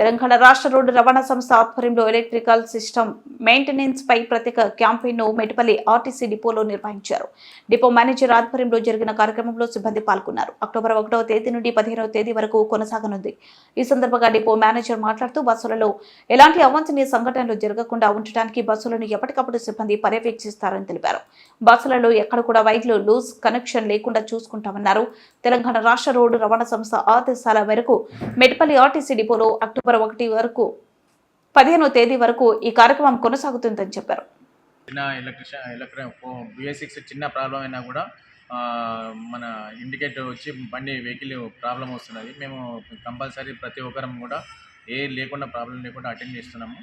తెలంగాణ రాష్ట్ర రోడ్డు రవాణా సంస్థ ఆధ్వర్యంలో ఎలక్ట్రికల్ సిస్టమ్ మెయింటెనెన్స్ పై ప్రత్యేక క్యాంపెయిన్ను మెటపల్లి ఆర్టీసీ డిపోలో నిర్వహించారు. డిపో మేనేజర్ ఆధ్వర్యంలో జరిగిన కార్యక్రమంలో సిబ్బంది పాల్గొన్నారు. అక్టోబర్ ఒకటవ తేదీ నుండి పదిహేనవ తేదీ వరకు కొనసాగనుంది. ఈ సందర్భంగా డిపో మేనేజర్ మాట్లాడుతూ బస్సులలో ఎలాంటి అవాంఛనీయ సంఘటనలు జరగకుండా ఉండటానికి బస్సులను ఎప్పటికప్పుడు సిబ్బంది పర్యవేక్షిస్తారని తెలిపారు. బస్సులలో ఎక్కడ కూడా వైర్లు లూజ్ కనెక్షన్ లేకుండా చూసుకుంటామన్నారు. తెలంగాణ రాష్ట్ర రోడ్డు రవాణా సంస్థ ఆదేశాల మేరకు మెట్పల్లి ఆర్టీసీ డిపోలో అక్టోబర్ ఒకటి వరకు పదిహేనో తేదీ వరకు ఈ కార్యక్రమం కొనసాగుతుందని చెప్పారు. చిన్న బిఎస్ చిన్న ప్రాబ్లం అయినా కూడా మన ఇండికేటర్ వచ్చి బండి వెహికల్ ప్రాబ్లం వస్తున్నది. మేము కంపల్సరీ ప్రతి ఒక్కరం కూడా ఏ లేకుండా ప్రాబ్లం లేకుండా అటెండ్ చేస్తున్నాము.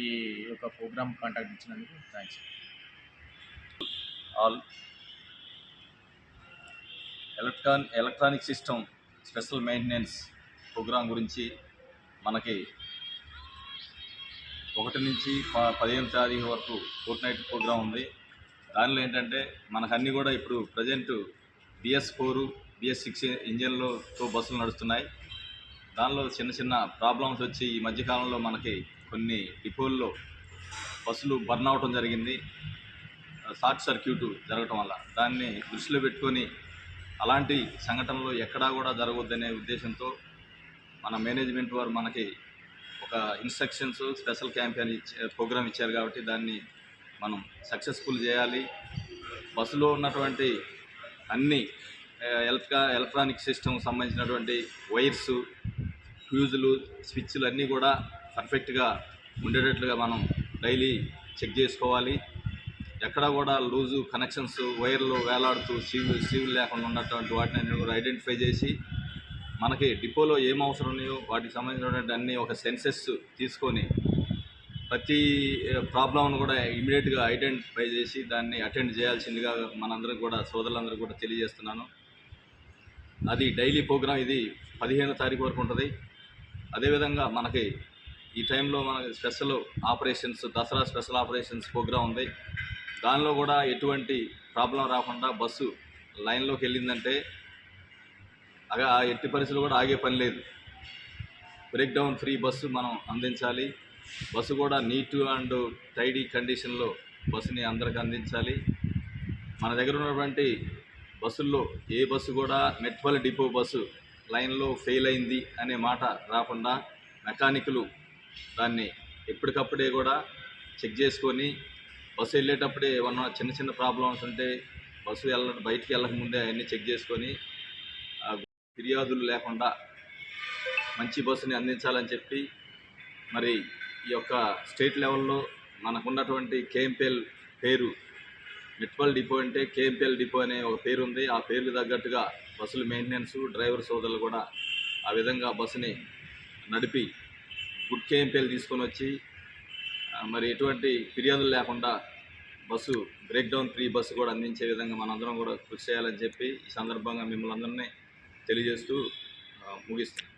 ఈ యొక్క ప్రోగ్రామ్ కాంటాక్ట్ ఇచ్చినందుకు thanks. All. Electron electronic system special maintenance program గురించి మనకి ఒకటి నుంచి ప- పదిహేను తారీఖు వరకు ఫోర్ట్ నైట్ ప్రోగ్రామ్ ఉంది. దానిలో ఏంటంటే మనకు అన్నీ కూడా ఇప్పుడు present BS four BS six ఇంజన్లతో బస్సులు నడుస్తున్నాయి. దానిలో చిన్న చిన్న ప్రాబ్లమ్స్ వచ్చి ఈ మధ్యకాలంలో మనకి కొన్ని డిపోల్లో బస్సులు బర్న్ అవటం జరిగింది. షార్ట్ సర్క్యూట్ జరగటం వల్ల. దాన్ని దృష్టిలో పెట్టుకొని అలాంటి సంఘటనలు ఎక్కడా కూడా జరగవద్దనే ఉద్దేశంతో మన మేనేజ్మెంట్ వారు మనకి ఒక ఇన్స్ట్రక్షన్స్ స్పెషల్ క్యాంపెయిన్ ఇచ్చే ప్రోగ్రామ్ ఇచ్చారు కాబట్టి దాన్ని మనం సక్సెస్ఫుల్ చేయాలి. బస్సులో ఉన్నటువంటి అన్ని ఎలక్ట్రా ఎలక్ట్రానిక్ సిస్టమ్ సంబంధించినటువంటి వైర్స్ ఫ్యూజులు స్విచ్లు అన్నీ కూడా పర్ఫెక్ట్గా ఉండేటట్లుగా మనం డైలీ చెక్ చేసుకోవాలి. ఎక్కడ కూడా లూజు కనెక్షన్స్ వైర్లు వేలాడుతూ సీవ్ సీవ్ లేకుండా ఉన్నటువంటి వాటిని అన్ని కూడా ఐడెంటిఫై చేసి మనకి డిపోలో ఏం అవసరం ఉన్నాయో వాటికి సంబంధించినటువంటి అన్ని ఒక సెన్సెస్ తీసుకొని ప్రతి ప్రాబ్లంను కూడా ఇమీడియట్గా ఐడెంటిఫై చేసి దాన్ని అటెండ్ చేయాల్సిందిగా మనందరం కూడా సోదరులందరూ కూడా తెలియజేస్తున్నాను. అది డైలీ ప్రోగ్రామ్ ఇది పదిహేను తారీఖు వరకు ఉంటుంది. అదేవిధంగా మనకి ఈ టైంలో మనకి special operations Dussehra special operations program ఉంది. దానిలో కూడా ఎటువంటి ప్రాబ్లం రాకుండా బస్సు లైన్లోకి వెళ్ళిందంటే అగా ఎట్టి పరిస్థితులు కూడా ఆగే పని లేదు. బ్రేక్డౌన్ ఫ్రీ బస్సు మనం అందించాలి. బస్సు కూడా నీట్ అండ్ టైడీ కండిషన్లో బస్సుని అందరికి అందించాలి. మన దగ్గర ఉన్నటువంటి బస్సుల్లో ఏ బస్సు కూడా మెట్పల్లి డిపో బస్సు లైన్లో ఫెయిల్ అయింది అనే మాట రాకుండా మెకానికులు దాన్ని ఎప్పటికప్పుడే కూడా చెక్ చేసుకొని బస్సు వెళ్ళేటప్పుడే ఏమన్నా చిన్న చిన్న ప్రాబ్లమ్స్ ఉంటే బస్సు వెళ్ళ బయటికి వెళ్ళక ముందే అవన్నీ చెక్ చేసుకొని ఫిర్యాదులు లేకుండా మంచి బస్సుని అందించాలని చెప్పి మరి ఈ యొక్క స్టేట్ లెవెల్లో మనకున్నటువంటి కేఎంపిఎల్ పేరు మిట్పల్ డిపో అంటే కేఎంపిఎల్ డిపో అనే ఒక పేరు ఉంది ఆ పేర్లు తగ్గట్టుగా బస్సులు మెయింటెనెన్స్ డ్రైవర్ సోదరులు కూడా ఆ విధంగా బస్సుని నడిపి గుడ్ కేఎంపిఎల్ తీసుకొని వచ్చి మరి ఎటువంటి ఫిర్యాదులు లేకుండా బస్సు బ్రేక్డౌన్ ఫ్రీ బస్సు కూడా అందించే విధంగా మనందరం కూడా కృషి చేయాలని చెప్పి ఈ సందర్భంగా మిమ్మల్ని అందరినీ తెలియజేస్తూ ముగిస్తాను